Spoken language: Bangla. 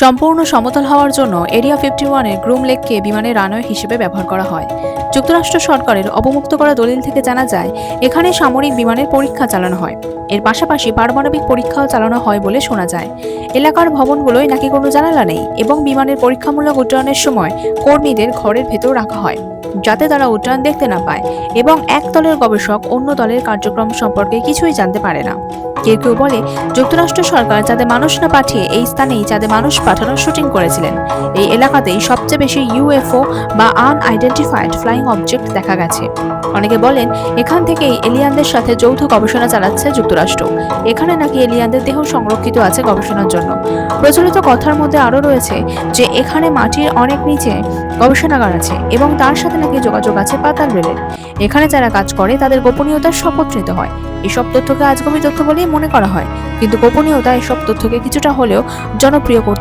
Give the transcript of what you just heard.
সম্পূর্ণ সমতল হওয়ার জন্য এরিয়া ফিফটি ওয়ানের গ্রুম লেককে বিমানের রানওয়ে হিসেবে ব্যবহার করা হয়। যুক্তরাষ্ট্র সরকারের অবমুক্ত করা দলিল থেকে জানা যায়, এখানে সামরিক বিমানের পরীক্ষা চালানো হয়। এর পাশাপাশি পারমাণবিক পরীক্ষাও চালানো হয় বলে শোনা যায়। এলাকার ভবনগুলোয় নাকি কোনো জানালা নেই এবং বিমানের পরীক্ষামূলক উড্ডয়নের সময় কর্মীদের ঘরের ভেতর রাখা হয়, যাতে তারা উড্ডয়ন দেখতে না পায় এবং এক দলের গবেষক অন্য দলের কার্যক্রম সম্পর্কে কিছুই জানতে পারে না। কেউ কেউ বলে, যুক্তরাষ্ট্র সরকার চাঁদে মানুষ না পাঠিয়ে এই স্থানেই চাঁদে মানুষ পাঠানোর শুটিং করেছিলেন। এই এলাকাতেই সবচেয়ে বেশি ইউএফও বা আনআইডেন্টিফাইড ফ্লাইং অবজেক্ট দেখা গেছে। অনেকে বলেন, এখান থেকেই এলিয়ানদের সাথে যৌথ গবেষণা চালাচ্ছে যুক্তরাষ্ট্র। এখানে নাকি এলিয়ানদের দেহ সংরক্ষিত আছে গবেষণার জন্য। প্রচলিত কথার মধ্যে আরও রয়েছে যে, এখানে মাটির অনেক নিচে গবেষণাগার আছে এবং তার সাথে নাকি যোগাযোগ আছে পাতাল রেলের। এখানে যারা কাজ করে, তাদের গোপনীয়তার শপথ নিতে হয়। এসব তথ্যকে আজগবি তথ্য বলেই মনে করা হয়। কিন্তু গোপনীয়তা এসব তথ্যকে কিছুটা হলেও জনপ্রিয় করতে